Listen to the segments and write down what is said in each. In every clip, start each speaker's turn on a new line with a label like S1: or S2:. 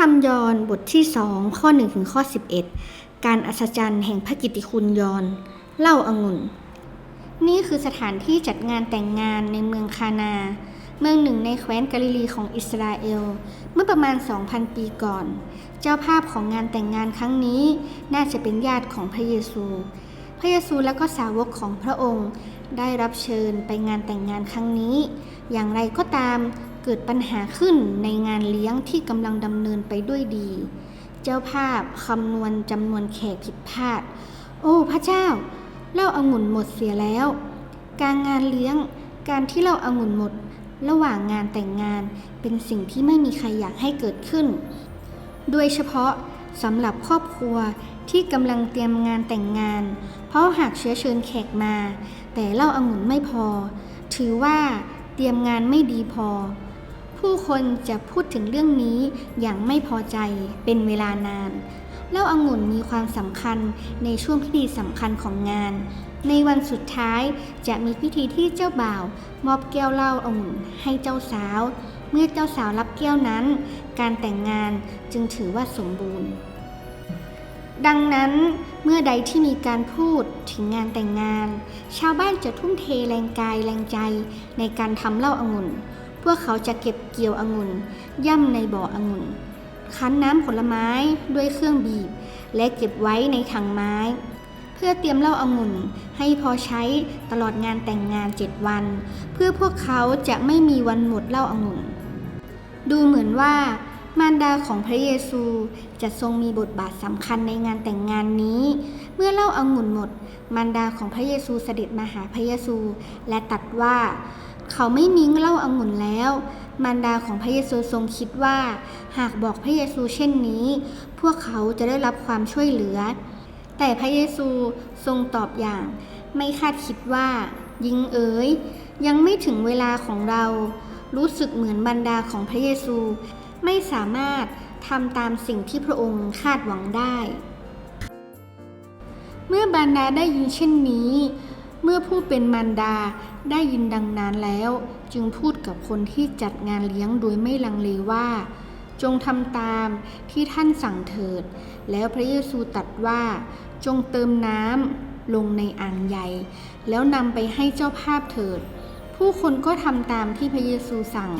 S1: รบทที่2ข้อ1ถึงข้อ11 การอัศจรรย์แห่งพระกิตติคุณยอนเล่าอางุ่น นี่คือสถานที่จัดงานแต่งงานในเมืองคานา เมืองหนึ่งในแคว้นกาลิลีของอิสราเอล เมื่อประมาณ 2,000 ปีก่อน เจ้าภาพของงานแต่งงานครั้งนี้น่าจะเป็นญาติของพระเยซู พระเยซูและก็สาวกของพระองค์ได้รับเชิญไปงานแต่งงานครั้งนี้ อย่างไรก็ตาม เกิดปัญหาขึ้นในงานเลี้ยงที่กำลังดำเนินไปด้วยดี เจ้าภาพคำนวณจำนวนแขกผิดพลาด โอ้พระเจ้าเล้าอางุ่นหมดเสียแล้ว การงานเลี้ยง การที่เล้าอางุ่นหมด ระหว่างงานแต่งงานเป็นสิ่งที่ไม่มีใครอยากให้เกิดขึ้น โดยเฉพาะสำหรับครอบครัวที่กำลังเตรียมงานแต่งงาน เพราะหากเชื้อเชิญแขกมา แต่เล้าอางุ่นไม่พอ ถือว่าเตรียมงานไม่ดีพอ ผู้คนจะพูดถึงเรื่องนี้อย่างไม่พอใจเป็นเวลานาน เล้าอางุ่นมีความสำคัญในช่วงพิธีสำคัญของงาน ในวันสุดท้ายจะมีพิธีที่เจ้าบ่าว มอบแก้วเหล้าองุ่นให้เจ้าสาว เมื่อเจ้าสาวรับแก้วนั้น การแต่งงานจึงถือว่าสมบูรณ์ดังนั้นเมื่อใดที่มีการพูดถึงงานแต่งงาน ชาวบ้านจะทุ่มเทแรงกายแรงใจในการทำเหล้าอางุ่น พวกเขาจะเก็บเกี่ยวองุ่น ย่ำในบ่อองุ่น คั้นน้ำผลไม้ด้วยเครื่องบีบ และเก็บไว้ในถังไม้ เพื่อเตรียมเหล้าอางุ่นให้พอใช้ตลอดงานแต่งงานเจ็ดวัน เพื่อพวกเขาจะไม่มีวันหมดเหล้าอางุ่น ดูเหมือนว่ามารดาของพระเยซูจะทรงมีบทบาทสำคัญในงานแต่งงานนี้ เมื่อเหล้าอางุ่นหมด มารดาของพระเยซูเสด็จมาหาพระเยซู และตรัดว่า เขาไม่มีเหล้าอางุ่นแล้ว มารดาของพระเยซูทรงคิดว่า หากบอกพระเยซูเช่นนี้ พวกเขาจะได้รับความช่วยเหลือ แต่พระเยซูทรงตอบอย่าง ไม่คาดคิดว่า ยิงเอ๋ย ยังไม่ถึงเวลาของเรา รู้สึกเหมือนบรรดาของพระเยซู ไม่สามารถทำตามสิ่งที่พระองค์คาดหวังได้ เมื่อบรรดาได้ยินเช่นนี้ เมื่อผู้เป็นมารดาได้ยินดังนั้นแล้ว จึงพูดกับคนที่จัดงานเลี้ยงโดยไม่ลังเลว่า จงทำตามที่ท่านสั่งเถิด แล้วพระเยซูตรัสว่า จงเติมน้ำลงในอ่างใหญ่ แล้วนำไปให้เจ้าภาพเถิด ผู้คนก็ทำตามที่พระเยซูสั่ง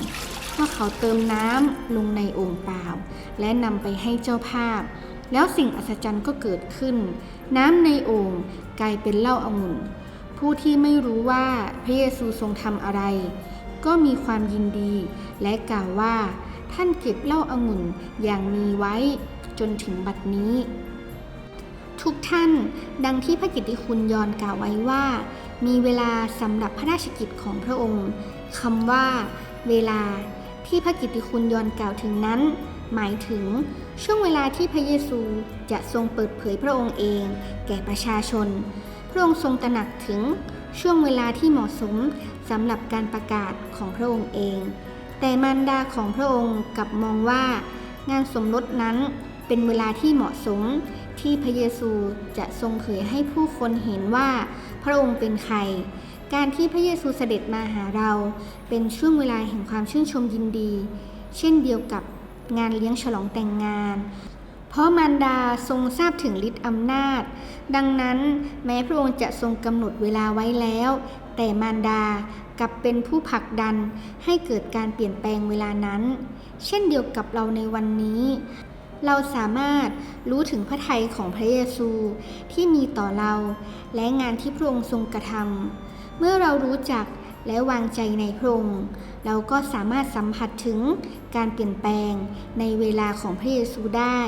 S1: พวกเขาเติมน้ำลงในโอ่งเปล่า และนำไปให้เจ้าภาพ แล้วสิ่งอัศจรรย์ก็เกิดขึ้น น้ำในโอ่งกลายเป็นเหล้าองุ่น ผู้ที่ไม่รู้ว่าพระเยซูทรงทำอะไร ก็มีความยินดี และกล่าวว่า ท่านเก็บเล้าองุ่นอย่างมีไว้จนถึงบัดนี้ ทุกท่านดังที่พระกิตติคุณยอนกล่าวไว้ว่า มีเวลาสำหรับพระราชกิจของพระองค์คำว่า เวลาที่พระกิตติคุณยอนกล่าวถึงนั้น หมายถึงช่วงเวลาที่พระเยซูจะทรงเปิดเผยพระองค์เอง แก่ประชาชน พระองค์ทรงตระหนักถึงช่วงเวลาที่เหมาะสมสำหรับการประกาศของพระองค์เอง แต่มารดาของพระองค์กลับมองว่างานสมรสนั้นเป็นเวลาที่เหมาะสมที่พระเยซูจะทรงเผยให้ผู้คนเห็นว่าพระองค์เป็นใคร การที่พระเยซูเสด็จมาหาเราเป็นช่วงเวลาแห่งความชื่นชมยินดี เช่นเดียวกับงานเลี้ยงฉลองแต่งงาน เพราะมารดาทรงทราบถึงฤทธิ์อำนาจ ดังนั้นแม้พระองค์จะทรงกำหนดเวลาไว้แล้ว แต่มารดากลับเป็นผู้ผลักดันให้เกิดการเปลี่ยนแปลงเวลานั้น เช่นเดียวกับเราในวันนี้ เราสามารถรู้ถึงพระทัยของพระเยซูที่มีต่อเราและงานที่พระองค์ทรงกระทำเมื่อเรารู้จักและวางใจในพระองค์เราก็สามารถสัมผัสถึงการเปลี่ยนแปลงในเวลาของพระเยซูได้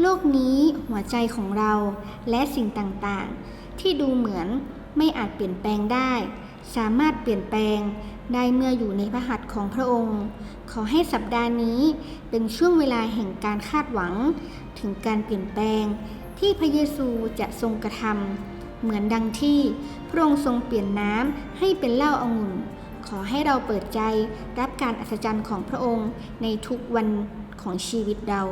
S1: โลกนี้หัวใจของเราและสิ่งต่างๆ ที่ดูเหมือนไม่อาจเปลี่ยนแปลงได้ สามารถเปลี่ยนแปลงได้เมื่ออยู่ในพระหัตถ์ของพระองค์ ขอให้สัปดาห์นี้เป็นช่วงเวลาแห่งการคาดหวัง ถึงการเปลี่ยนแปลง ที่พระเยซูจะทรงกระทำเหมือนดังที่พระองค์ทรงเปลี่ยนน้ำให้เป็นเหล้าองุ่น ขอให้เราเปิดใจรับการอัศจรรย์ของพระองค์ในทุกวันของชีวิตเรา